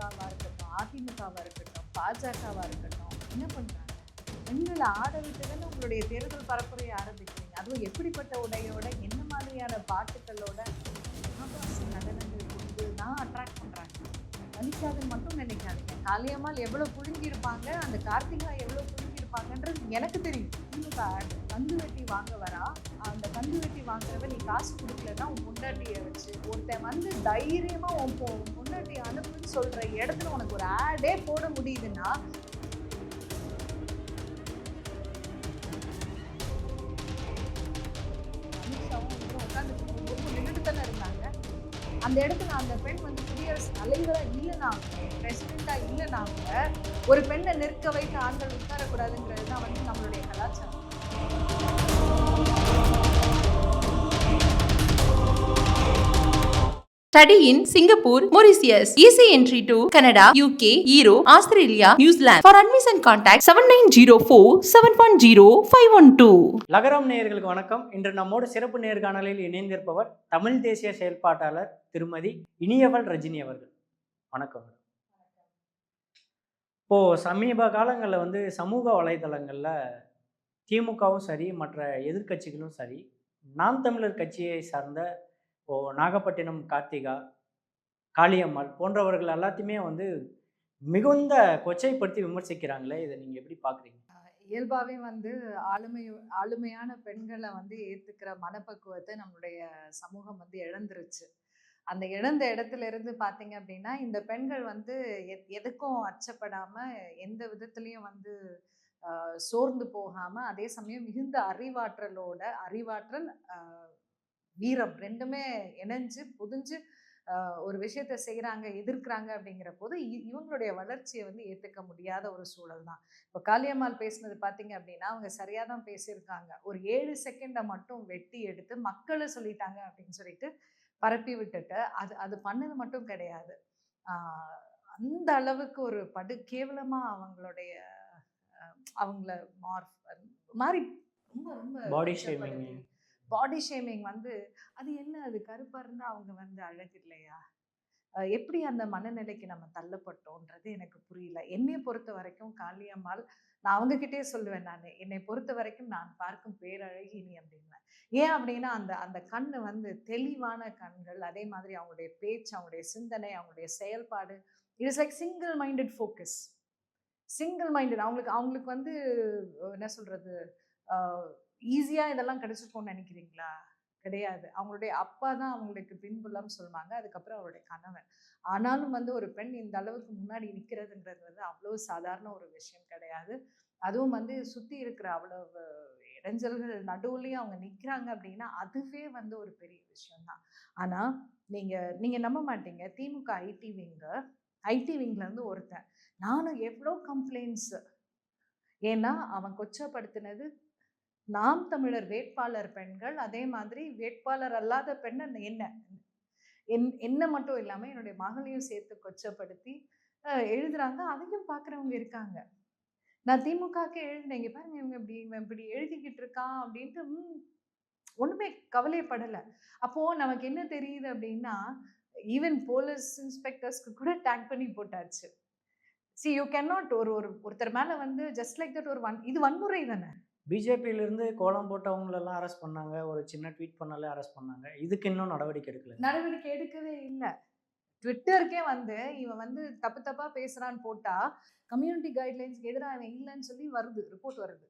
திமுகவாக இருக்கட்டும் அதிமுகவாக இருக்கட்டும் பாஜகவாக இருக்கட்டும் என்ன பண்ணுறாங்க பெண்களை ஆட தானே உங்களுடைய தேர்தல் பரப்புரையை ஆரம்பிக்கிறீங்க. அதுவும் எப்படிப்பட்ட உடையோட என்ன மாதிரியான பாட்டுகளோட ஆபாச நடனங்கள் கொண்டு தான் அட்ராக்ட் பண்ணுறாங்க வலிக்காதுன்னு மட்டும் நினைக்காதீங்க. காளியம்மாள் எவ்வளோ புழுங்கியிருப்பாங்க அந்த கார்த்திகா எவ்வளோ புழுங்கியிருப்பாங்கன்றது எனக்கு தெரியும். திமுக கந்து வெட்டி வாங்க வரா அந்த கந்து வெட்டி வாங்குறவ நீ காசு கொடுக்கலன்னா உன் முண்டாட்டியை வச்சு ஒருத்தன் வந்து தைரியமாக உன் பொ- அனுப்புன்னு சொல்ற இடத்துல உனக்கு ஒரு ஆடே போட முடியுதுன்னா தானே இருந்தாங்க அந்த இடத்துல அந்த பெண் வந்து குடியரசு தலைவரா இல்லைனாங்க பிரசிடெண்டா இல்லைனாங்க ஒரு பெண்ணை நிற்க வைத்து ஆண்கள் உட்காரக்கூடாதுங்கிறது தான் வந்து நம்மளுடைய கலாச்சாரம். Study in Singapore, Mauritius. Easy entry to Canada, UK, Europe, Australia, New Zealand. For admission contact 7904 710 512. லகரம் நேயர்களுக்கு வணக்கம் இன்று நம்மோடு சிறப்பு நேர்காணலில் இணைந்திருப்பவர் தமிழ் தேசிய செயல்பாட்டாளர் திருமதி இனியவள் ரஜினி அவர்கள் வணக்கம் இப்போ சமீப காலங்களில் வந்து சமூக வலைதளங்களில் திமுகவும் சரி மற்ற எதிர்க்கட்சிகளும் சரி நாம் தமிழர் கட்சியை சார்ந்த இப்போது நாகப்பட்டினம் கார்த்திகா காளியம்மாள் போன்றவர்கள் எல்லாத்தையுமே வந்து மிகுந்த கொச்சைப்படுத்தி விமர்சிக்கிறாங்களே இதை நீங்கள் எப்படி பார்க்குறீங்க இயல்பாகவே வந்து ஆளுமை ஆளுமையான பெண்களை வந்து ஏற்றுக்கிற மனப்பக்குவத்தை நம்மளுடைய சமூகம் வந்து இழந்துருச்சு. அந்த இழந்த இடத்துல இருந்து பார்த்தீங்க அப்படின்னா இந்த பெண்கள் வந்து எதுக்கும் அச்சப்படாமல் எந்த விதத்துலேயும் வந்து சோர்ந்து போகாமல் அதே சமயம் மிகுந்த அறிவாற்றலோட அறிவாற்றல் வீரம் ரெண்டுமே இணைஞ்சு புதிஞ்சு ஒரு விஷயத்த செய்யறாங்க எதிர்க்கிறாங்க அப்படிங்கிற போது இவங்களுடைய வளர்ச்சியை வந்து ஏத்துக்க முடியாத ஒரு சூழல் தான். இப்போ காளியம்மாள் பேசுனது பார்த்தீங்க அப்படின்னா அவங்க சரியாக தான் பேசியிருக்காங்க. ஒரு ஏழு செகண்டை மட்டும் வெட்டி எடுத்து மக்களை சொல்லிட்டாங்க அப்படின்னு சொல்லிட்டு பரப்பி விட்டுட்டு அது அது பண்ணது மட்டும் கிடையாது. ஆஹ் அந்த அளவுக்கு ஒரு படு கேவலமாக அவங்களுடைய அவங்கள மார்க் மாதிரி ரொம்ப ரொம்ப Body shaming. பாடி ஷேமிங் வந்து அது என்ன? அது கருப்பாக இருந்தால் அவங்க வந்து அழகு இல்லையா எப்படி அந்த மனநிலைக்கு நம்ம தள்ளப்பட்டோன்றது எனக்கு புரியல. என்னை பொறுத்த வரைக்கும் காளியம்மாள் நான் அவங்கக்கிட்டே சொல்லுவேன் நான். என்னை பொறுத்த வரைக்கும் நான் பார்க்கும் பேரழகினி அப்படின்வேன் ஏன் அப்படின்னா அந்த அந்த கண் வந்து தெளிவான கண்கள் அதே மாதிரி அவங்களுடைய பேச்சு அவங்களுடைய சிந்தனை அவங்களுடைய செயல்பாடு it's like single minded focus single minded அவங்களுக்கு அவங்களுக்கு வந்து என்ன சொல்கிறது ஈஸியாக இதெல்லாம் கிடைச்சிருக்கும்னு நினைக்கிறீங்களா? கிடையாது. அவங்களுடைய அப்பா தான் அவங்களுக்கு பின்புலம் சொல்லுவாங்க. அதுக்கப்புறம் அவருடைய கணவன். ஆனாலும் வந்து ஒரு பெண் இந்த அளவுக்கு முன்னாடி நிற்கிறதுன்றது வந்து அவ்வளோ சாதாரண ஒரு விஷயம் கிடையாது. அதுவும் வந்து சுற்றி இருக்கிற அவ்வளவு இடைஞ்சல்கள் நடுவுலையும் அவங்க நிற்கிறாங்க அப்படின்னா அதுவே வந்து ஒரு பெரிய விஷயம்தான் ஆனால் நீங்கள் நீங்கள் நம்ப மாட்டீங்க. திமுக ஐடி விங்கு ஐடி விங்லேருந்து ஒருத்தன். நானும் எவ்வளோ கம்ப்ளைண்ட்ஸ் ஏன்னா அவன் கொச்சப்படுத்தினது நாம் தமிழர் வேட்பாளர் பெண்கள் அதே மாதிரி வேட்பாளர் அல்லாத பெண் அந்த என்ன? என் என்ன மட்டும் இல்லாமல் என்னுடைய மகளையும் சேர்த்து கொச்சப்படுத்தி எழுதுறாங்க. அதையும் பார்க்குறவங்க இருக்காங்க. நான் திமுகக்கே எழுதினேன். பாருங்க இவங்க இப்படி இவன் இப்படி எழுதிக்கிட்டு இருக்கான் அப்படின்ட்டு ஒன்றுமே ஒண்ணுமே கவலைப்படலை நமக்கு என்ன தெரியுது அப்படின்னா ஈவன் போலீஸ் இன்ஸ்பெக்டர்ஸ்க்கு கூட டேக் பண்ணி போட்டாச்சு. சி யூ கேனாட் ஒரு ஒரு ஒருத்தர் மேலே வந்து ஜஸ்ட் லைக் தட் ஒரு வன் இது வன்முறை தானே? பிஜேபியிலிருந்து கோலம் போட்டவங்களெல்லாம் அரெஸ்ட் பண்ணாங்க. ஒரு சின்ன ட்வீட் பண்ணாலே அரெஸ்ட் பண்ணாங்க. இதுக்கு இன்னும் நடவடிக்கை எடுக்கல. நடவடிக்கை எடுக்கவே இல்லை. ட்விட்டருக்கே வந்து இவன் வந்து தப்பு தப்பா பேசுறான்னு போட்டா கம்யூனிட்டி கைட்லைன்ஸ்க்கு எதிராக அவன் இல்லைன்னு சொல்லி வருது ரிப்போர்ட் வருது.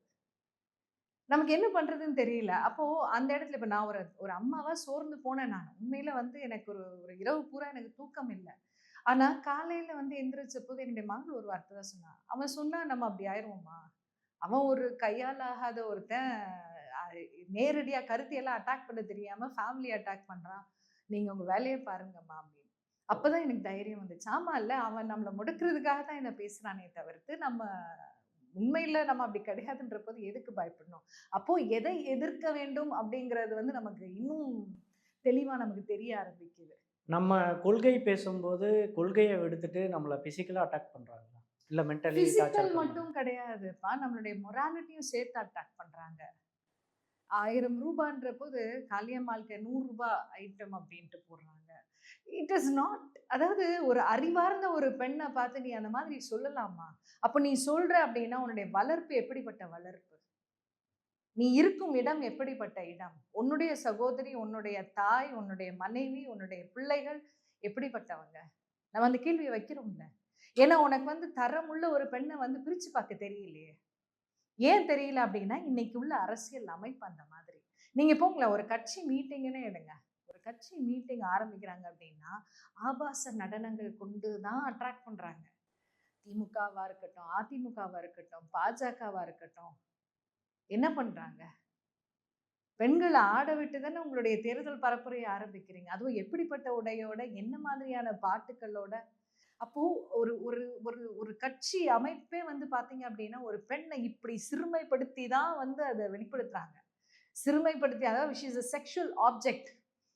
நமக்கு என்ன பண்ணுறதுன்னு தெரியல. அப்போது அந்த இடத்துல இப்போ நான் ஒரு ஒரு அம்மாவாக சோர்ந்து போனேன் நான். உண்மையில் வந்து எனக்கு ஒரு ஒரு இரவு பூரா எனக்கு தூக்கம் இல்லை. ஆனால் காலையில் வந்து எந்திரிச்ச போது என்னுடைய மகள் ஒரு வார்த்தை தான் சொன்னான் அவன் சொன்னால் நம்ம அப்படி ஆயிருவோமா? அவன் ஒரு கையால் ஆகாத ஒருத்தன் நேரடியாக கருத்தியெல்லாம் அட்டாக் பண்ண தெரியாமல் ஃபேமிலி அட்டாக் பண்ணுறான் நீங்கள் உங்கள் வேலையை பாருங்கம்மா அப்படின்னு. அப்பதான் எனக்கு தைரியம் வந்துச்சு. ஆமாம் இல்லை அவன் நம்மளை முடக்கிறதுக்காக தான் என்ன பேசுகிறானே தவிர்த்து நம்ம உண்மையில் நம்ம அப்படி கிடையாதுன்ற போது எதுக்கு பயப்படணும்? அப்போது எதை எதிர்க்க வேண்டும் அப்படிங்கிறது வந்து நமக்கு இன்னும் தெளிவாக நமக்கு தெரிய ஆரம்பிக்குது. நம்ம கொள்கை பேசும்போது கொள்கையை விடுத்துட்டு நம்மளை ஃபிசிக்கலாக அட்டாக் பண்ணுறாங்க இல்லை மென்டலி பிசிக்கல் டார்ச்சர் மட்டும் கிடையாதுப்பா. நம்மளுடைய மொராலிட்டியும் சேர்த்து அட்டாக் பண்றாங்க. ஆயிரம் ரூபான்ற போது காளியம்மாளுக்கு நூறு ரூபாய் ஐட்டம் அப்படின்ட்டு போடுறாங்க. இட் இஸ் நாட் அதாவது ஒரு அறிவார்ந்த ஒரு பெண்ணை பார்த்து நீ அந்த மாதிரி சொல்லலாமா? அப்ப நீ சொல்ற அப்படின்னா உன்னுடைய வளர்ப்பு எப்படிப்பட்ட வளர்ப்பு? நீ இருக்கும் இடம் எப்படிப்பட்ட இடம்? உன்னுடைய சகோதரி உன்னுடைய தாய் உன்னுடைய மனைவி உன்னுடைய பிள்ளைகள் எப்படிப்பட்டவங்க? நம்ம அந்த கேள்வியை வைக்கிறோம்ல. ஏன்னா உனக்கு வந்து தரமுள்ள ஒரு பெண்ணை வந்து பிரித்து பார்க்க தெரியலையே. ஏன் தெரியல அப்படின்னா இன்னைக்கு உள்ள அரசியல் அமைப்பு அந்த மாதிரி. நீங்கள் போங்களேன் ஒரு கட்சி மீட்டிங்னே எடுங்க. ஒரு கட்சி மீட்டிங் ஆரம்பிக்கிறாங்க அப்படின்னா ஆபாச நடனங்கள் கொண்டு தான் அட்ராக்ட் பண்ணுறாங்க திமுகவாக இருக்கட்டும் அதிமுகவாக இருக்கட்டும் பாஜகவாக இருக்கட்டும் என்ன பண்ணுறாங்க பெண்களை ஆட விட்டு தானே உங்களுடைய தேர்தல் பரப்புரையை ஆரம்பிக்கிறீங்க. அதுவும் எப்படிப்பட்ட உடையோட என்ன மாதிரியான பாட்டுக்களோட அப்போது ஒரு ஒரு ஒரு ஒரு கட்சி அமைப்பே வந்து பார்த்தீங்க அப்படின்னா ஒரு பெண்ணை இப்படி சிறுமைப்படுத்தி தான் வந்து அதை வெளிப்படுத்துகிறாங்க சிறுமைப்படுத்தி அதாவது விஷ் இஸ் செக்ஷுவல் ஆப்ஜெக்ட்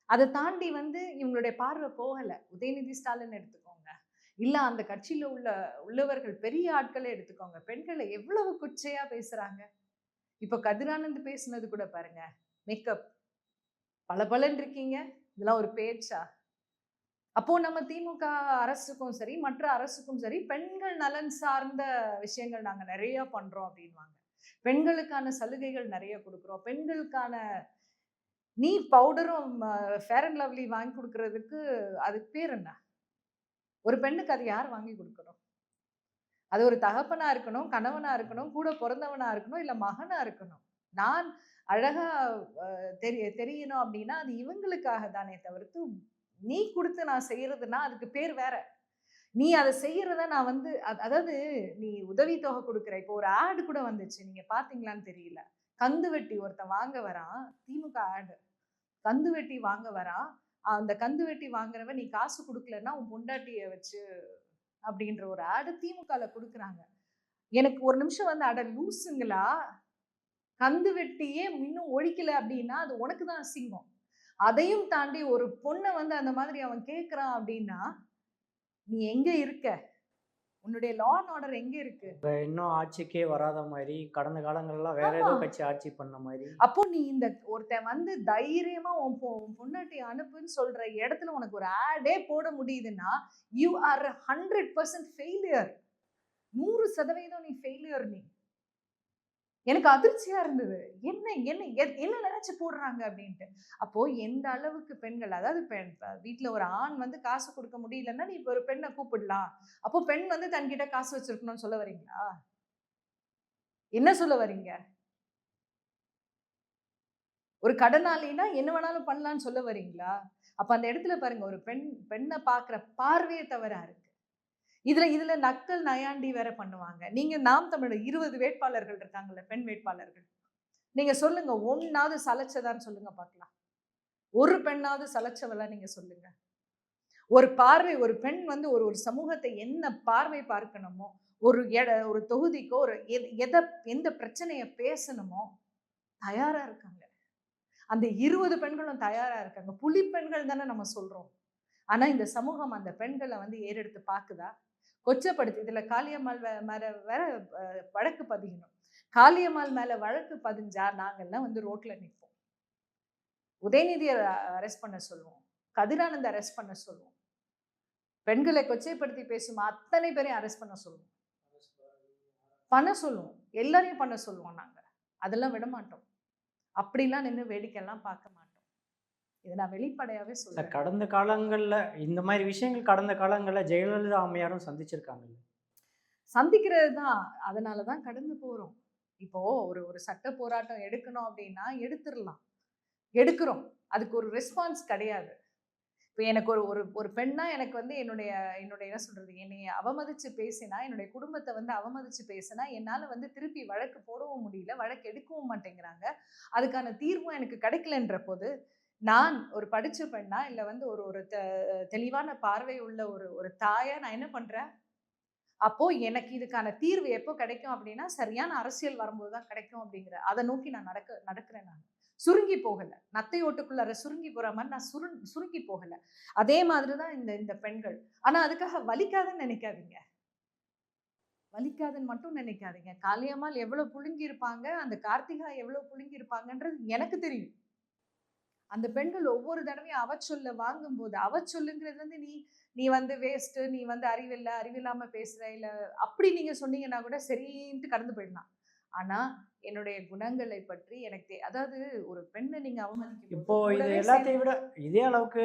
அதை தாண்டி வந்து இவங்களுடைய பார்வை போகலை. உதயநிதி ஸ்டாலின் எடுத்துக்கோங்க. இல்லை அந்த கட்சியில் உள்ள உள்ளவர்கள் பெரிய ஆட்களை எடுத்துக்கோங்க. பெண்களை எவ்வளவு குச்சையாக பேசுகிறாங்க இப்போ கதிரானந்த் பேசுனது கூட பாருங்க. மேக்கப் பளபளன்னு இருக்கீங்க. இதெல்லாம் ஒரு பேச்சா? அப்போ நம்ம திமுக அரசுக்கும் சரி மற்ற அரசுக்கும் சரி பெண்கள் நலன் சார்ந்த விஷயங்கள் நாங்க நிறைய பண்றோம் அப்படின்வாங்க பெண்களுக்கான சலுகைகள் நிறைய கொடுக்குறோம். பெண்களுக்கான நீ பவுடரும் ஃபேர் அண்ட் லவ்லி வாங்கி கொடுக்கறதுக்கு அதுக்கு பேர் என்ன? ஒரு பெண்ணுக்கு அது யார் வாங்கி கொடுக்கணும்? அது ஒரு தகப்பனா இருக்கணும் கணவனா இருக்கணும் கூட பிறந்தவனா இருக்கணும் இல்ல மகனா இருக்கணும். நான் அழகா அஹ், தெரிய தெரியணும் அப்படின்னா அது இவங்களுக்காக தானே தவிர்த்து நீ கொடுத்து நான் செய்யறதுன்னா அதுக்கு பேர் வேற. நீ அதை செய்யறத நான் வந்து அதாவது நீ உதவித்தொகை கொடுக்குற இப்போ ஒரு ஆடு கூட வந்துச்சு நீங்க பாத்தீங்களான்னு தெரியல. கந்து வெட்டி ஒருத்தன் வாங்க வரான் திமுக ஆடு. கந்து வெட்டி வாங்க வரான் அந்த கந்து வெட்டி வாங்குறவன் நீ காசு கொடுக்கலன்னா உன் பொண்டாட்டிய வச்சு அப்படின்ற ஒரு ஆடு திமுகல கொடுக்குறாங்க. எனக்கு ஒரு நிமிஷம் வந்து அட லூசுங்களா? கந்து வெட்டியே இன்னும் ஒழிக்கல அப்படின்னா அது உனக்கு தான் அசிங்கம். அதையும் தாண்டி ஒரு பொண்ணை வந்து அந்த மாதிரி அவன் கேட்குறான் அப்படின்னா நீ எங்க இருக்க? உன்னுடைய லா அண்ட் ஆர்டர் எங்க இருக்கு? இன்னும் ஆட்சிக்கே வராத மாதிரி கடந்த காலங்கள்லாம் வேற ஏதோ. கட்சி ஆட்சி பண்ண மாதிரி. அப்போ நீ இந்த ஒருத்தன் வந்து தைரியமா உன் பொ- உன் பொண்டாட்டி அனுப்புன்னு சொல்ற இடத்துல உனக்கு ஒரு ஆடே போட முடியுதுன்னா you are hundred percent failure நூறு சதவீதம் நீ ஃபெயிலியர் நீ. எனக்கு அதிர்ச்சியா இருந்தது. என்ன என்ன என்ன நினைச்சு போடுறாங்க? அப்படின்ட்டு. அப்போ எந்த அளவுக்கு பெண்கள் அதாவது பெண் வீட்டில் ஒரு ஆண் வந்து காசு கொடுக்க முடியலன்னா நீ இப்போ ஒரு பெண்ணை கூப்பிடலாம். அப்போ பெண் வந்து தன்கிட்ட காசு வச்சிருக்கணும்னு சொல்ல வரீங்களா? என்ன சொல்ல வரீங்க? ஒரு கடனாளினா என்ன வேணாலும் பண்ணலாம்னு சொல்ல வரீங்களா? அப்ப அந்த இடத்துல பாருங்க ஒரு பெண் பெண்ணை பார்க்குற பார்வையே தவறாரு இதுல இதுல நக்கல் நயாண்டி வேற பண்ணுவாங்க. நீங்க நாம் தமிழர் இருபது வேட்பாளர்கள் இருக்காங்கல்ல பெண் வேட்பாளர்கள். நீங்க சொல்லுங்க ஒன்னாவது சலைச்சதான்னு சொல்லுங்க பார்க்கலாம். ஒரு பெண்ணாவது சலைச்சவெல்லாம் நீங்க சொல்லுங்க. ஒரு பார்வை ஒரு பெண் வந்து ஒரு ஒரு சமூகத்தை என்ன பார்வை பார்க்கணுமோ ஒரு எட ஒரு தொகுதிக்கோ ஒரு எத- எதை எந்த பிரச்சனையை பேசணுமோ தயாரா இருக்காங்க. அந்த இருபது பெண்களும் தயாரா இருக்காங்க. புலி பெண்கள் தானே நம்ம சொல்றோம். ஆனா இந்த சமூகம் அந்த பெண்களை வந்து ஏறெடுத்து பார்க்குதா? கொச்சப்படுத்தி இதுல காளியம்மாள் வே- மேல வேற வழக்கு பதியணும். காளியம்மாள் மேல வழக்கு பதிஞ்சா நாங்கள்லாம் வந்து ரோட்ல நிற்போம். உதயநிதியை அரெஸ்ட் பண்ண சொல்லுவோம். கதிரானந்த் அரெஸ்ட் பண்ண சொல்லுவோம். பெண்களை கொச்சைப்படுத்தி பேசும் அத்தனை பேரையும் அரெஸ்ட் பண்ண சொல்லுவோம். பண்ண சொல்லுவோம். எல்லாரையும் பண்ண சொல்லுவோம் நாங்க. அதெல்லாம் விட மாட்டோம் அப்படிலாம் நின்று வேடிக்கையெல்லாம் பார்க்க மாட்டோம். இதை நான் வெளிப்படையாவே இல்ல, சொல்றேன். கடந்த காலங்கள்ல இந்த மாதிரி விஷயங்கள் கடந்த காலங்கள்ல ஜெயலலிதா அம்மையாரும் சந்திச்சிருக்காங்க சந்திக்கிறது தான் அதனால தான் கடந்து போறோம். இப்போ ஒரு ஒரு சட்ட போராட்டம் எடுக்கணும் அப்படின்னா எடுத்துடலாம். எடுக்கிறோம். அதுக்கு ஒரு ரெஸ்பான்ஸ் கிடையாது. இப்போ எனக்கு ஒரு ஒரு ஒரு பெண்ணா எனக்கு வந்து என்னுடைய என்னுடைய என்ன சொல்றது என்னை அவமதிச்சு பேசினா என்னுடைய குடும்பத்தை வந்து அவமதிச்சு பேசினா என்னால வந்து திருப்பி வழக்கு போடவும் முடியல வழக்கு எடுக்கவும் மாட்டேங்கிறாங்க. அதுக்கான தீர்வும் எனக்கு கிடைக்கலன்ற போது நான் ஒரு படிச்ச பெண்ணா? இல்ல வந்து ஒரு ஒரு தெ- தெளிவான பார்வை உள்ள ஒரு ஒரு தாயா நான் என்ன பண்றேன்? அப்போ எனக்கு இதுக்கான தீர்வு எப்போ கிடைக்கும் அப்படின்னா சரியான அரசியல் வரும்போது தான் கிடைக்கும் அப்படிங்கிற அதை நோக்கி நான் நடக்க நடக்கிறேன் நான். சுருங்கி போகல. நத்தை ஓட்டுக்குள்ளார சுருங்கி போற மாதிரி நான் சுரு சுருங்கி போகல. அதே மாதிரி தான் இந்த இந்த பெண்கள். ஆனா அதுக்காக வலிக்காதுன்னு நினைக்காதீங்க. வலிக்காதுன்னு மட்டும் நினைக்காதீங்க. காளியம்மாள் எவ்வளவு புழுங்கி இருப்பாங்க? அந்த கார்த்திகா எவ்வளவு புழுங்கி இருப்பாங்கன்றது எனக்கு தெரியும். அந்த பெண்கள் ஒவ்வொரு தடவையும் அவச்சொல்ல வாங்கும்போது அவச்சொல்லுங்கிறது வந்து நீ நீ வந்து வேஸ்ட் நீ வந்து அறிவில்ல அறிவில்லாம பேசுற இல்ல அப்படி நீங்க சொன்னீங்கன்னா கூட சரின்ட்டு கடந்து போயிடலாம். ஆனா என்னுடைய குணங்களை பற்றி எனக்கு அதாவது ஒரு பெண்ணை நீங்க அவமதிக்கும் இப்போ இது எல்லாத்தையும் விட இதே அளவுக்கு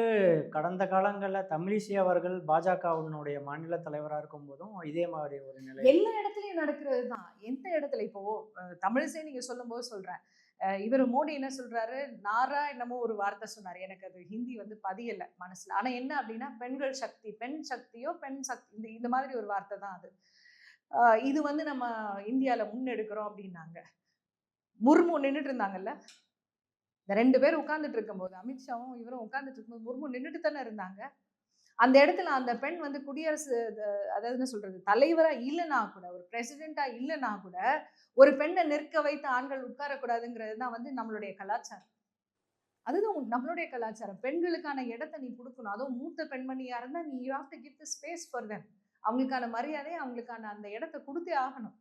கடந்த காலங்களில் தமிழிசை அவர்கள் பாஜகவினுடைய மாநில தலைவராக இருக்கும்போதும் இதே மாதிரி ஒரு நிலை. எல்லா இடத்துலயும் நடக்கிறது தான். எந்த இடத்துல? இப்போ தமிழிசை நீங்க சொல்லும்போது சொல்றேன். அஹ், இவர் மோடி என்ன சொல்றாரு? நாரா என்னமோ ஒரு வார்த்தை சொன்னார். எனக்கு அது ஹிந்தி வந்து பதியலை மனசுல. ஆனா என்ன அப்படின்னா பெண்கள் சக்தி பெண் சக்தியோ பெண் சக்தி இந்த இந்த மாதிரி ஒரு வார்த்தை தான் அது. இது வந்து நம்ம இந்தியால முன்னெடுக்கிறோம் அப்படின்னாங்க. முர்மு நின்றுட்டு இருந்தாங்கல்ல? இந்த ரெண்டு பேர் உட்கார்ந்துட்டு இருக்கும்போது அமித்ஷாவும் இவரும் உட்கார்ந்துட்டு இருக்கும்போது முர்மு நின்றுட்டு தானே இருந்தாங்க? அந்த இடத்துல அந்த பெண் வந்து குடியரசு அதாவது என்ன சொல்றது தலைவரா இல்லைனா கூட ஒரு பிரசிடென்ட்டா இல்லைனா கூட ஒரு பெண்ணை நிற்க வைத்து ஆண்கள் உட்காரக்கூடாதுங்கிறது தான் வந்து நம்மளுடைய கலாச்சாரம். அதுதான் நம்மளுடைய கலாச்சாரம். பெண்களுக்கான இடத்தை நீ கொடுக்கணும். அதுவும் மூத்த பெண்மணியா இருந்தா நீ you have to give the space for them. அவங்களுக்கான மரியாதை அவங்களுக்கான அந்த இடத்தை கொடுத்தே ஆகணும்.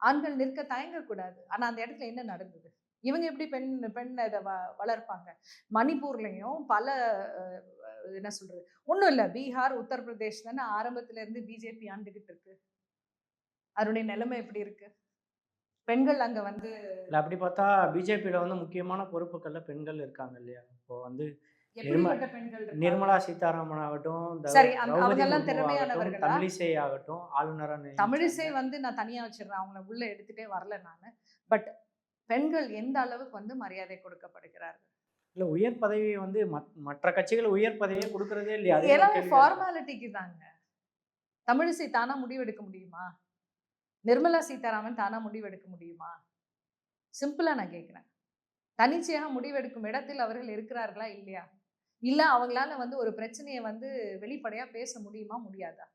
ஆண்கள் நிற்க தயங்கக்கூடாது. ஆனா அந்த இடத்துல என்ன நடந்தது? இவங்க எப்படி பெண் பெண் இதை வ வளர்ப்பாங்க? மணிப்பூர்லேயும் பல என்ன சொல்றது? ஒன்றும் இல்லை. பீகார் உத்தரப்பிரதேஷ் தானே ஆரம்பத்துல இருந்து பிஜேபி ஆண்டுகிட்டு இருக்கு. அதனுடைய நிலைமை எப்படி இருக்கு? பெண்கள் அங்க வந்து இல்லை அப்படி பார்த்தா பிஜேபியில் வந்து முக்கியமான பொறுப்புகளில் பெண்கள் இருக்காங்க இல்லையா? இப்போ வந்து? நிர்மலா சீதாராமன் ஆகட்டும் சரி, அவங்கெல்லாம் திறமையானவர்களா? தமிழிசை ஆகட்டும் ஆளுநரா. தமிழிசை வந்து நான் தனியா வச்சிடுறேன். அவங்கள உள்ள எடுத்துட்டே வரல நான். பட் பெண்கள் எந்த அளவுக்கு வந்து மரியாதை கொடுக்கப்படுகிறார்கள்? இல்ல உயர் பதவி வந்து மற்ற கட்சிகள் உயர் பதவியே கொடுக்கறதே இல்லையா? எல்லாமே ஃபார்மாலிட்டிக்கு தாங்க. தமிழிசை தானா முடிவெடுக்க முடியுமா? நிர்மலா சீதாராமன் தானா முடிவெடுக்க முடியுமா? சிம்பிளா நான் கேட்கிறேன் தனிச்சையாக முடிவெடுக்கும் இடத்தில் அவர்கள் இருக்கிறார்களா இல்லையா? இல்ல அவங்களால வந்து ஒரு பிரச்சனையை வந்து வெளிப்படையா பேச முடியுமா முடியாதா?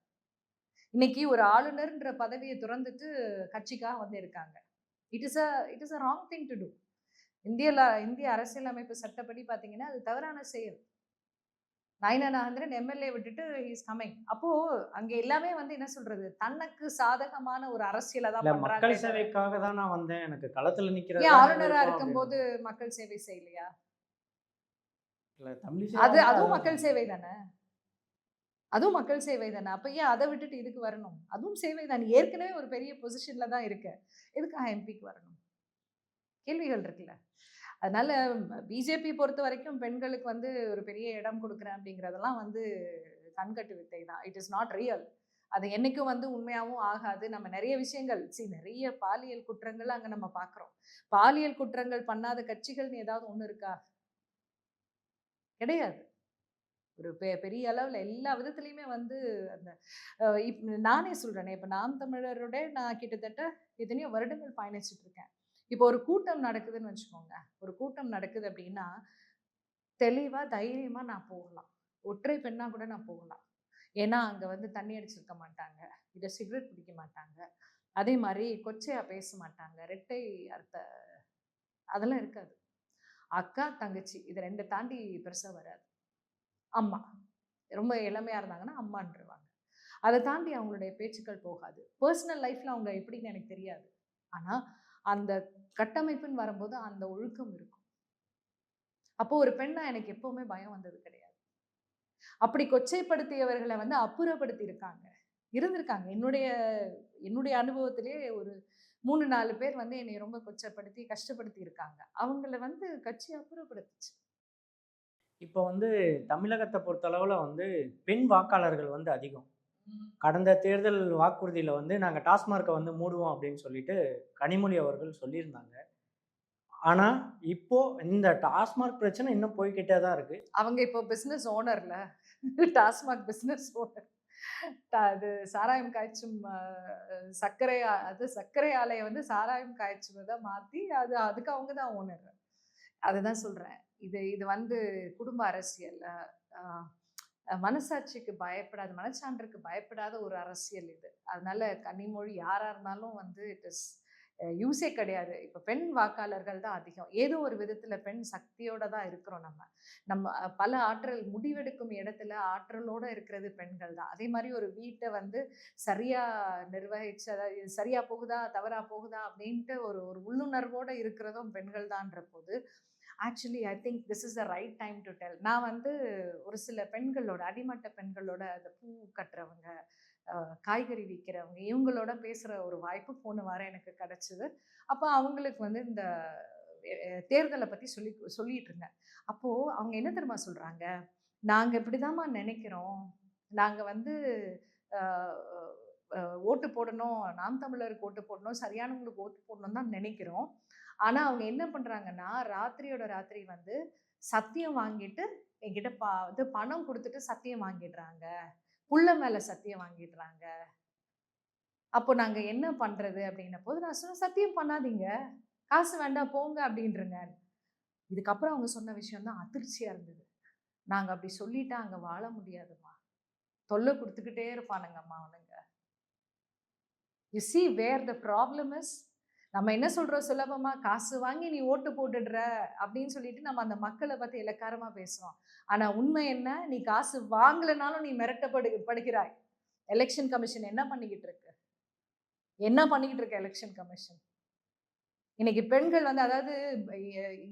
இன்னைக்கு ஒரு ஆளுநர்ன்ற பதவியை துறந்துட்டு கட்சிக்காக வந்து இருக்காங்க it is a it is a wrong thing to do இந்தியல இந்திய அரசியலமைப்பு சட்டப்படி பாத்தீங்கன்னா அது தவறான செயல். நயனா நாகேந்திரன் எம்எல்ஏ விட்டுட்டு இஸ் கமிங் அப்போ அங்க எல்லாமே வந்து என்ன சொல்றது? தனக்கு சாதகமான ஒரு அரசியலை தான் மக்கள் சேவைக்காக தான் நான் வந்தேன். எனக்கு களத்துல தான் ஆளுநரா இருக்கும்போது மக்கள் சேவை செய்யலையா? அது அதுவும் மக்கள் சேவை தானே? அதுவும் மக்கள் சேவை தானே? அப்ப ஏன் அதை விட்டுட்டு இதுக்கு வரணும்? அதுவும் சேவை தானே. ஏற்கனவே ஒரு பெரிய பொசிஷன்ல தான் இருக்க. எதுக்காக எம்பிக்கு வரணும்? கேள்விகள் இருக்குல்ல. அதனால பிஜேபி பொறுத்த வரைக்கும் பெண்களுக்கு வந்து ஒரு பெரிய இடம் கொடுக்குறேன் அப்படிங்கிறதெல்லாம் வந்து கண்கட்டு வித்தை தான். இட் இஸ் நாட் ரியல் அது என்னைக்கும் வந்து உண்மையாகவும் ஆகாது. நம்ம நிறைய விஷயங்கள் சி நிறைய பாலியல் குற்றங்கள் அங்க நம்ம பார்க்குறோம் பாலியல் குற்றங்கள் பண்ணாத கட்சிகள்னு ஏதாவது ஒண்ணு இருக்கா? கிடையாது. ஒரு பெ பெரிய அளவில் எல்லா விதத்துலேயுமே வந்து அந்த இப் நானே சொல்கிறேனே இப்போ நாம் தமிழரோட நான் கிட்டத்தட்ட எத்தனையோ வருடங்கள் பயணிச்சுட்டு இருக்கேன். இப்போ ஒரு கூட்டம் நடக்குதுன்னு வச்சுக்கோங்க. ஒரு கூட்டம் நடக்குது அப்படின்னா தெளிவாக தைரியமாக நான் போகலாம். ஒற்றை பெண்ணாக கூட நான் போகலாம். ஏன்னா அங்கே வந்து தண்ணி அடிச்சிருக்க மாட்டாங்க. இதை சிகரெட் பிடிக்க மாட்டாங்க. அதே மாதிரி கொச்சையாக பேச மாட்டாங்க. ரெட்டை அர்த்த அதெல்லாம் இருக்காது. அக்கா தங்கச்சி இது ரெண்டு தாண்டி பெருசாக வராது. அம்மா. ரொம்ப இளமையாக இருந்தாங்கன்னா அம்மான்றவாங்க. அதை தாண்டி அவங்களுடைய பேச்சுக்கள் போகாது. பர்சனல் லைஃப்பில் அவங்க எப்படின்னு எனக்கு தெரியாது. ஆனால் அந்த கட்டமைப்புன்னு வரும்போது அந்த ஒழுக்கம் இருக்கும். அப்போ ஒரு பெண்ணா எனக்கு எப்பவுமே பயம் வந்தது கிடையாது. அப்படி கொச்சைப்படுத்தியவர்களை வந்து அப்புறப்படுத்தி இருக்காங்க இருந்திருக்காங்க. என்னுடைய என்னுடைய அனுபவத்திலே ஒரு மூணு நாலு பேர் வந்து என்னை ரொம்ப கொச்சப்படுத்தி கஷ்டப்படுத்தி இருக்காங்க அவங்கள வந்து கட்சி அப்புறப்படுத்துச்சு. இப்போ வந்து தமிழகத்தை பொறுத்தளவில் வந்து பெண் வாக்காளர்கள் வந்து அதிகம். கடந்த தேர்தல் வாக்குறுதியில் வந்து நாங்கள் டாஸ்மார்க்கை வந்து மூடுவோம் அப்படின்னு சொல்லிட்டு கனிமொழி அவர்கள் சொல்லியிருந்தாங்க. ஆனால் இப்போ இந்த டாஸ்மார்க் பிரச்சனை இன்னும் போய்கிட்டே தான் இருக்கு. அவங்க இப்போ பிஸ்னஸ் ஓனர்ல டாஸ்மாக் பிஸ்னஸ் ஓனர் அது சாராயம் காய்ச்சும் சர்க்கரை அது சர்க்கரை ஆலையை வந்து சாராயம் காய்ச்சுவதை மாற்றி அது அதுக்கு அவங்க தான் ஓனர் அதுதான் சொல்கிறேன் இது இது வந்து குடும்ப அரசியல் மனசாட்சிக்கு பயப்படாத மனச்சான்றுக்கு பயப்படாத ஒரு அரசியல் இது. அதனால கனிமொழி யாராக இருந்தாலும் வந்து இட் இஸ் யூஸே கிடையாது. இப்போ பெண் வாக்காளர்கள் தான் அதிகம். ஏதோ ஒரு விதத்தில் பெண் சக்தியோட தான் இருக்கிறோம் நம்ம. நம்ம பல ஆற்றல் முடிவெடுக்கும் இடத்துல ஆற்றலோட இருக்கிறது பெண்கள் தான். அதே மாதிரி ஒரு வீட்டை வந்து சரியாக நிர்வகிச்சு அதாவது இது போகுதா தவறாக போகுதா அப்படின்ட்டு ஒரு ஒரு உள்ளுணர்வோடு இருக்கிறதும் பெண்கள் தான்ற போது actually I think this is the right time to tell நான் வந்து ஒரு சில பெண்களோட அடிமட்ட பெண்களோட அந்த பூ கட்டுறவங்க காய்கறி விற்கிறவங்க இவங்களோட பேசுகிற ஒரு வாய்ப்பு போன வாரம் எனக்கு கிடச்சிது. அப்போ அவங்களுக்கு வந்து இந்த தேர்தலை பற்றி சொல்லி சொல்லிட்டு இருந்தேன். அப்போது அவங்க என்ன தெரியுமா சொல்கிறாங்க நாங்கள் இப்படிதாம்மா நினைக்கிறோம். நாங்கள் வந்து ஓட்டு போடணும். நாம் தமிழருக்கு ஓட்டு போடணும். சரியானவங்களுக்கு ஓட்டு போடணும் தான் நினைக்கிறோம். ஆனால் அவங்க என்ன பண்ணுறாங்கன்னா ராத்திரியோட ராத்திரி வந்து சத்தியம் வாங்கிட்டு என்கிட்ட பா இது பணம் கொடுத்துட்டு சத்தியம் வாங்கிடுறாங்க. புள்ள மேலே சத்தியம் வாங்கிடுறாங்க. அப்போ நாங்கள் என்ன பண்ணுறது அப்படின்ன போது நான் சொன்னேன் சத்தியம் பண்ணாதீங்க. காசு வேண்டாம் போங்க அப்படின்றங்க. இதுக்கப்புறம் அவங்க சொன்ன விஷயம் தான் அதிர்ச்சியாக இருந்தது. நாங்கள் அப்படி சொல்லிட்டா அங்கே வாழ முடியாதும்மா. தொல்லை கொடுத்துக்கிட்டே இருப்பானுங்கம்மா அவனுங்க. You see where the problem is நம்ம என்ன சொல்கிறோம் சுலபமாக காசு வாங்கி நீ ஓட்டு போட்டுடுற அப்படின்னு சொல்லிட்டு நம்ம அந்த மக்களை பற்றி இலக்காரமாக பேசுகிறோம் ஆனால் உண்மை என்ன? நீ காசு வாங்கலைனாலும் நீ மிரட்டப்படு படுகிறாய். எலெக்ஷன் கமிஷன் என்ன பண்ணிக்கிட்டு இருக்கு? என்ன பண்ணிக்கிட்டு இருக்கு எலெக்ஷன் கமிஷன் இன்னைக்கு பெண்கள் வந்து அதாவது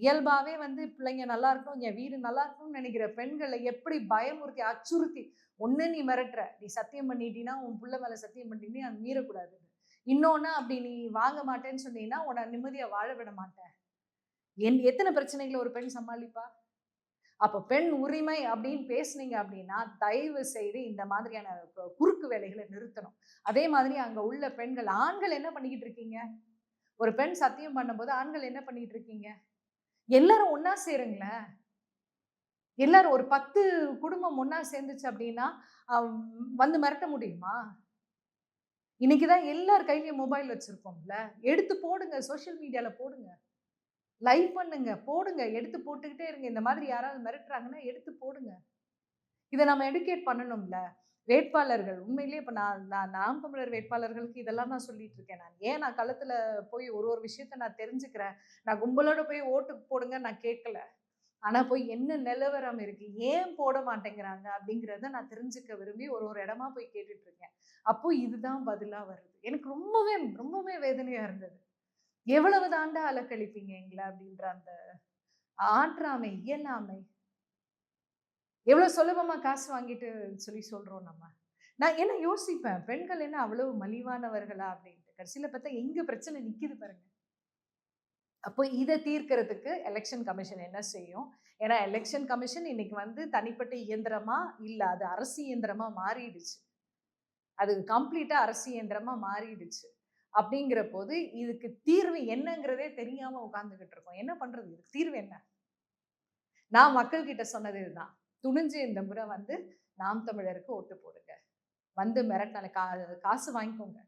இயல்பாகவே வந்து பிள்ளைங்க நல்லா இருக்கணும் என் வீடு நல்லா இருக்கணும்னு நினைக்கிற பெண்களை எப்படி பயமுறுத்தி அச்சுறுத்தி ஒன்று நீ மிரட்டுற? நீ சத்தியம் பண்ணிட்டீன்னா உன் பிள்ளை மேலே சத்தியம் பண்ணிட்டீங்கன்னா அது மீறக்கூடாது. இன்னொன்னு அப்படி நீ வாங்க மாட்டேன்னு சொன்னீங்கன்னா உன்னை நிம்மதியாக வாழ விட மாட்டேன். என் எத்தனை பிரச்சனைகளை ஒரு பெண் சமாளிப்பா? அப்போ பெண் உரிமை அப்படின்னு பேசுனீங்க அப்படின்னா தயவு செய்து இந்த மாதிரியான கு- குறுக்கு வேலைகளை நிறுத்தணும். அதே மாதிரி அங்கே உள்ள பெண்கள் ஆண்கள் என்ன பண்ணிக்கிட்டு இருக்கீங்க? ஒரு பெண் சத்தியம் பண்ணும்போது ஆண்கள் என்ன பண்ணிட்டு இருக்கீங்க? எல்லாரும் ஒன்னா சேருங்களேன். எல்லாரும் ஒரு பத்து குடும்பம் ஒன்னா சேர்ந்துச்சு அப்படின்னா வந்து மிரட்ட முடியுமா? இன்னைக்கு தான் எல்லார் கையிலையும் மொபைல் வச்சுருக்கோம்ல எடுத்து போடுங்க சோஷியல் மீடியாவில் போடுங்க. லைவ் பண்ணுங்க போடுங்க. எடுத்து போட்டுக்கிட்டே இருங்க. இந்த மாதிரி யாராவது மிரட்டுறாங்கன்னா எடுத்து போடுங்க. இதை நம்ம எடுக்கேட் பண்ணணும்ல. வேட்பாளர்கள் உண்மையிலேயே இப்போ நான் நான் நாம் தமிழர் வேட்பாளர்களுக்கு இதெல்லாம் நான் சொல்லிட்டு இருக்கேன். நான் ஏன் நான் களத்தில் போய் ஒரு ஒரு விஷயத்த நான் தெரிஞ்சுக்கிறேன்? நான் கும்பலோட போய் ஓட்டு போடுங்க நான் கேட்கல. ஆனா போய் என்ன நிலவரம் இருக்கு? ஏன் போட மாட்டேங்கிறாங்க? அப்படிங்கிறத நான் தெரிஞ்சுக்க விரும்பி ஒரு ஒரு இடமா போய் கேட்டுட்டு இருக்கேன் அப்போ இதுதான் பதிலா வருது. எனக்கு ரொம்பவே ரொம்பவே வேதனையா இருந்தது. எவ்வளவு தாண்டா அலக்கழிப்பீங்க எங்களை அப்படின்ற அந்த ஆற்றாமை இயலாமை. எவ்வளவு சுலபமா காசு வாங்கிட்டு சொல்லி சொல்றோம் நம்ம. நான் என்ன யோசிப்பேன்? பெண்கள் என்ன அவ்வளவு மலிவானவர்களா அப்படின்ட்டு. கடைசியில பார்த்தா எங்க பிரச்சனை நிக்குது பாருங்க. அப்போ இதை தீர்க்கறதுக்கு எலெக்ஷன் கமிஷன் என்ன செய்யும்? ஏன்னா எலெக்ஷன் கமிஷன் இன்னைக்கு வந்து தனிப்பட்ட இயந்திரமா இல்லை அது அரசு இயந்திரமா மாறிடுச்சு. அது கம்ப்ளீட்டா அரசு இயந்திரமா மாறிடுச்சு. அப்படிங்கிற போது இதுக்கு தீர்வு என்னங்கிறதே தெரியாம உட்காந்துக்கிட்டு இருக்கோம். என்ன பண்றது? இதுக்கு தீர்வு என்ன? நான் மக்கள் கிட்ட சொன்னது இதுதான். துணிஞ்சு இந்த முறை வந்து நாம் தமிழருக்கு ஓட்டு போடுங்க. வந்து மிரட்டினால கா காசு வாங்கிக்கோங்க.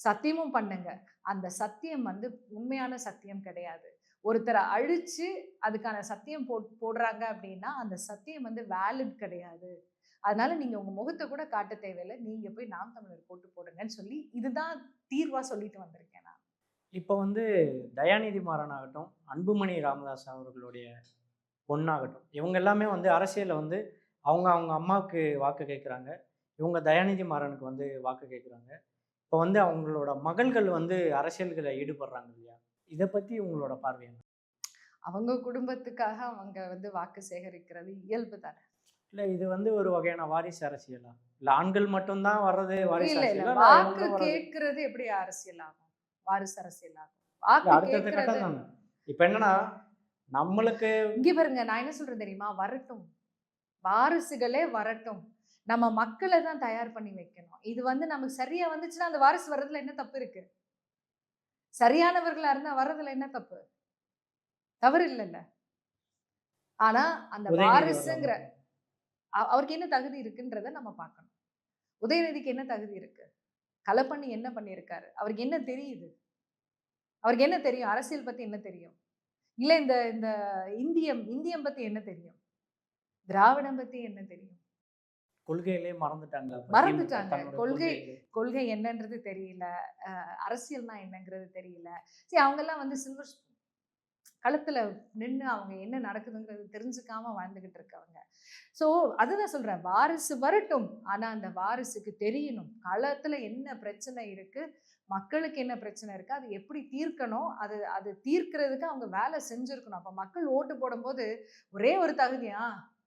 சத்தியமும் பண்ணுங்க. அந்த சத்தியம் வந்து உண்மையான சத்தியம் கிடையாது. ஒருத்தரை அழிச்சு அதுக்கான சத்தியம் போ போடுறாங்க அப்படின்னா அந்த சத்தியம் வந்து வேலிட் கிடையாது. அதனால நீங்க உங்க முகத்தை கூட காட்ட தேவையில்லை. நீங்க போய் நாம் தமிழர் போட்டு போடுங்கன்னு சொல்லி இதுதான் தீர்வா சொல்லிட்டு வந்திருக்கேன் நான். இப்போ வந்து தயாநிதி மாறன் ஆகட்டும் அன்புமணி ராமதாஸ் அவர்களுடைய பொண்ணாகட்டும் இவங்க எல்லாமே வந்து அரசியலில் வந்து அவங்க அவங்க அம்மாவுக்கு வாக்கு கேட்குறாங்க இவங்க தயாநிதி மாறனுக்கு வந்து வாக்கு கேட்குறாங்க இப்போ வந்து அவங்களோட மகள்கள் வந்து அரசியல்களை ஈடுபடுறாங்க இல்லையா? இதை பற்றி உங்களோட பார்வை என்ன? அவங்க குடும்பத்துக்காக அவங்க வந்து வாக்கு சேகரிக்கிறது இயல்பு தானே? இல்லை இது வந்து ஒரு வகையான வாரிசு அரசியலா? இல்லை ஆண்கள் மட்டும்தான் வர்றது வாரிசு வாக்கு? கேட்கறது எப்படி அரசியல் ஆகும் வாரிசு அரசியல் ஆகும் வாக்கு கேட்கறது இப்போ என்னன்னா நம்மளுக்கு இங்க பாருங்க நான் என்ன சொல்றேன் தெரியுமா? வரட்டும். வாரிசுகளே வரட்டும். நம்ம மக்களை தான் தயார் பண்ணி வைக்கணும். இது வந்து நமக்கு சரியா வந்துச்சுன்னா அந்த வாரிசு வர்றதுல என்ன தப்பு இருக்கு? சரியானவர்களா இருந்தா வர்றதுல என்ன தப்பு? தவறு இல்லைல்ல. ஆனா அந்த வாரிசுங்கிற அவருக்கு என்ன தகுதி இருக்குன்றத நம்ம பார்க்கணும். உதயநிதிக்கு என்ன தகுதி இருக்கு? கலப்பண்ணி என்ன பண்ணியிருக்காரு? அவருக்கு என்ன தெரியுது? அவருக்கு என்ன தெரியும்? அரசியல் பத்தி என்ன தெரியும்? இல்ல இந்த இந்த இந்தியம் இந்தியம் பத்தி என்ன தெரியும்? திராவிடம் பத்தி என்ன தெரியும்? கொள்கையிலே மறந்துட்டாங்க மறந்துட்டாங்க. கொள்கை-. கொள்கை என்னன்றது தெரியல. அரசியல்னா என்னங்கிறது தெரியல. சரி அவங்க எல்லாம் வந்து சில்வர் களத்துல நின்று அவங்க என்ன நடக்குதுங்கிறது தெரிஞ்சுக்காம வாழ்ந்துகிட்டு இருக்கவங்க. ஸோ அதுதான் சொல்றேன். வாரிசு வரட்டும். ஆனா அந்த வாரிசுக்கு தெரியணும். களத்துல என்ன பிரச்சனை இருக்கு? மக்களுக்கு என்ன பிரச்சனை இருக்கு? அது எப்படி தீர்க்கணும்? அது அது தீர்க்கிறதுக்கு அவங்க வேலை செஞ்சிருக்கணும். அப்ப மக்கள் ஓட்டு போடும்போது ஒரே ஒரு தகுதியா?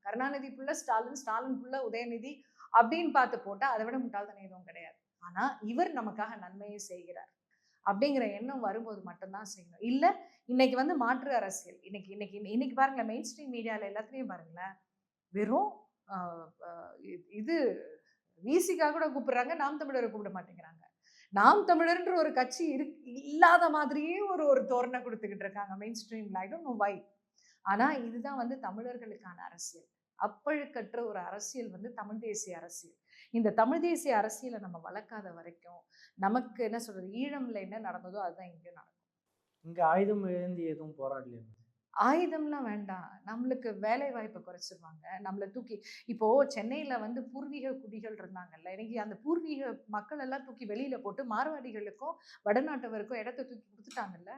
கருணாநிதி புள்ள ஸ்டாலின் ஸ்டாலின் புள்ள உதயநிதி அப்படின்னு பார்த்து போட்டா அதை விட முட்டாள்தனம் எதுவும் கிடையாது. ஆனா இவர் நமக்காக நன்மையை செய்கிறார். அப்படிங்கிற எண்ணம் வரும்போது மட்டும்தான் செய்யணும். இல்ல இன்னைக்கு வந்து மாற்று அரசியல். இன்னைக்கு இன்னைக்கு இன்னைக்கு பாருங்களேன் மெயின் ஸ்ட்ரீம் மீடியால எல்லாத்துலயும் பாருங்களேன் வெறும் ஆஹ், இது விசிக்காக கூட கூப்பிடுறாங்க நாம் தமிழரை கூப்பிட மாட்டேங்கிறாங்க. நாம் தமிழர்ன்ற ஒரு கட்சி இரு இல்லாத மாதிரியே ஒரு ஒரு தோரணை கொடுத்துக்கிட்டு இருக்காங்க mainstream I don't know why ஆனா இதுதான் வந்து தமிழர்களுக்கான அரசியல். அப்பழுக்கற்ற ஒரு அரசியல் வந்து தமிழ் தேசிய அரசியல். இந்த தமிழ் தேசிய அரசியலை நம்ம வளர்க்காத வரைக்கும் நமக்கு என்ன சொல்றது ஈழம்ல என்ன நடந்ததோ அதுதான் இங்கேயும் நடக்கும். இங்க ஆயுதம் எழுந்தி எதுவும் போராடலையா? ஆயுதம்லாம் வேண்டாம். நம்மளுக்கு வேலை வாய்ப்பை குறைச்சிருவாங்க. நம்மளை தூக்கி இப்போ சென்னையில வந்து பூர்வீக குடிகள் இருந்தாங்கல்ல இன்னைக்கு அந்த பூர்வீக மக்கள் எல்லாம் தூக்கி வெளியில போட்டு மார்வாடிகளுக்கும் வடநாட்டவருக்கும் இடத்த தூக்கி கொடுத்துட்டாங்கல்ல?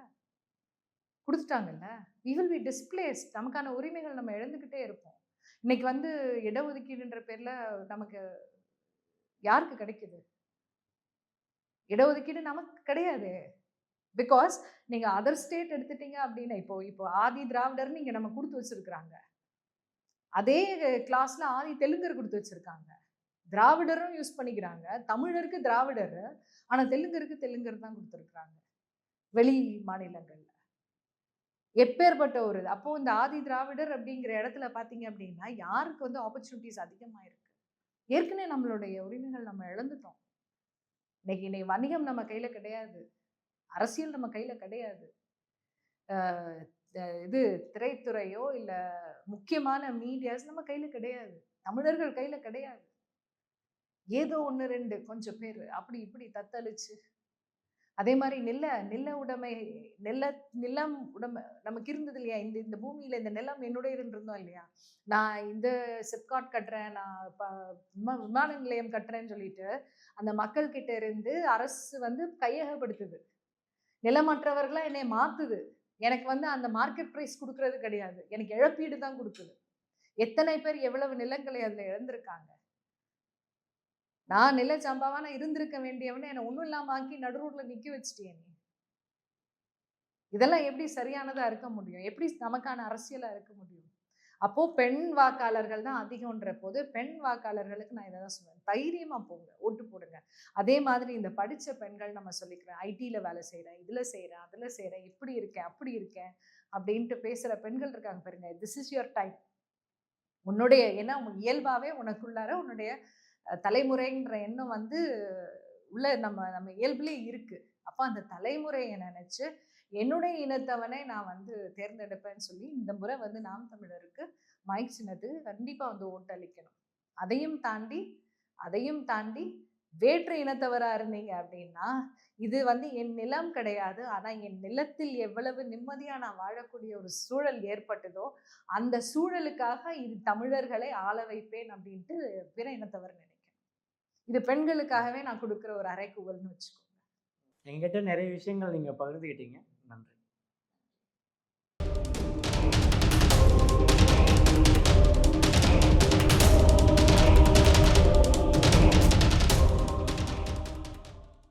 கொடுத்துட்டாங்கல்ல? we will be displaced. நமக்கான உரிமைகள் நம்ம இழந்துக்கிட்டே இருப்போம். இன்னைக்கு வந்து இடஒதுக்கீடுன்ற பேர்ல நமக்கு யாருக்கு கிடைக்குது? இடஒதுக்கீடு நமக்கு கிடையாது. பிகாஸ் நீங்க அதர் ஸ்டேட் எடுத்துட்டீங்க அப்படின்னா இப்போ இப்போ ஆதி திராவிடர்னு இங்க நம்ம கொடுத்து வச்சிருக்கிறாங்க. அதே கிளாஸ்ல ஆதி தெலுங்கர் கொடுத்து வச்சிருக்காங்க. திராவிடரும் யூஸ் பண்ணிக்கிறாங்க. தமிழருக்கு திராவிடர் ஆனால் தெலுங்கருக்கு தெலுங்கர் தான் கொடுத்துருக்குறாங்க. வெளி மாநிலங்கள்ல. எப்பேற்பட்ட ஒரு இது. அப்போ இந்த ஆதி திராவிடர் அப்படிங்கிற இடத்துல பார்த்தீங்க அப்படின்னா யாருக்கு வந்து ஆப்பர்ச்சுனிட்டிஸ் அதிகமாக இருக்கு? ஏற்கனவே நம்மளுடைய உரிமைகள் நம்ம இழந்துட்டோம். இன்னைக்கு இன்னைக்கு வணிகம் நம்ம கையில் கிடையாது. அரசியல் நம்ம கையில் கிடையாது. இது திரைத்துறையோ இல்லை முக்கியமான மீடியாஸ் நம்ம கையில் கிடையாது. தமிழர்கள் கையில் கிடையாது. ஏதோ ஒன்று ரெண்டு கொஞ்சம் பேர் அப்படி இப்படி தத்தளிச்சு அதே மாதிரி நில நில உடைமை நில நிலம் உடம்பு நமக்கு இருந்தது இல்லையா? இந்த இந்த பூமியில் இந்த நிலம் என்னுடையதுன்னு இருந்தோம் இல்லையா? நான் இந்த சிப்காட் கட்டுறேன் நான் இப்போ விமான நிலையம் கட்டுறேன்னு சொல்லிட்டு அந்த மக்கள் கிட்ட இருந்து அரசு வந்து கையகப்படுத்துது. நிலமற்றவர்களாக என்னை மாற்றுது எனக்கு வந்து அந்த மார்க்கெட் ப்ரைஸ் கொடுக்கறது கிடையாது. எனக்கு இழப்பீடு தான் கொடுக்குது. எத்தனை பேர் எவ்வளவு நிலங்களை அதில் இழந்திருக்காங்க? நான் நில சம்பாவான இருந்திருக்க வேண்டியவனே. என்னை ஒன்றும் இல்லாம ஆக்கி நடுரோட்ல நிற்க வச்சிட்டியே நீ. இதெல்லாம் எப்படி சரியானதா இருக்க முடியும்? எப்படி நமக்கான அரசியலா இருக்க முடியும்? அப்போ பெண் வாக்காளர்கள் தான் அதிகம்ன்ற போது பெண் வாக்காளர்களுக்கு நான் இதை தான் சொல்லுவேன். தைரியமா போங்க. ஓட்டு போடுங்க. அதே மாதிரி இந்த படிச்ச பெண்கள் நம்ம சொல்லிக்கிறேன். ஐடியில் வேலை செய்கிறேன் இதில் செய்கிறேன் அதில் செய்கிறேன் இப்படி இருக்கேன். அப்படி இருக்கேன். அப்படின்ட்டு பேசுகிற பெண்கள் இருக்காங்க பாருங்க. திஸ் இஸ் யுவர் டைம் உன்னுடைய ஏன்னா உன் இயல்பாகவே உனக்குள்ளார உன்னுடைய தலைமுறைன்ற எண்ணம் வந்து உள்ள நம்ம நம்ம இயல்புலே இருக்குது அப்போ அந்த தலைமுறையை நினச்சி என்னுடைய இனத்தவனை நான் வந்து தேர்ந்தெடுப்பேன்னு சொல்லி இந்த முறை வந்து நாம் தமிழருக்கு மைக் சின்னத்துக்கு கண்டிப்பாக வந்து ஓட்டளிக்கணும் அதையும் தாண்டி அதையும் தாண்டி வேற்று இனத்தவராக இருந்தீங்க அப்படின்னா இது வந்து என் நிலம் கிடையாது. ஆனால் என் நிலத்தில் எவ்வளவு நிம்மதியாக நான் வாழக்கூடிய ஒரு சூழல் ஏற்பட்டதோ அந்த சூழலுக்காக இது தமிழர்களை ஆள வைப்பேன் அப்படின்ட்டு பிற இனத்தவர் இது பெண்களுக்காகவே நான் கொடுக்குற ஒரு அறைகூவல்னு வச்சுக்கோங்க. எங்கிட்ட நிறைய விஷயங்கள் நீங்கள் பகிர்ந்துக்கிட்டீங்க.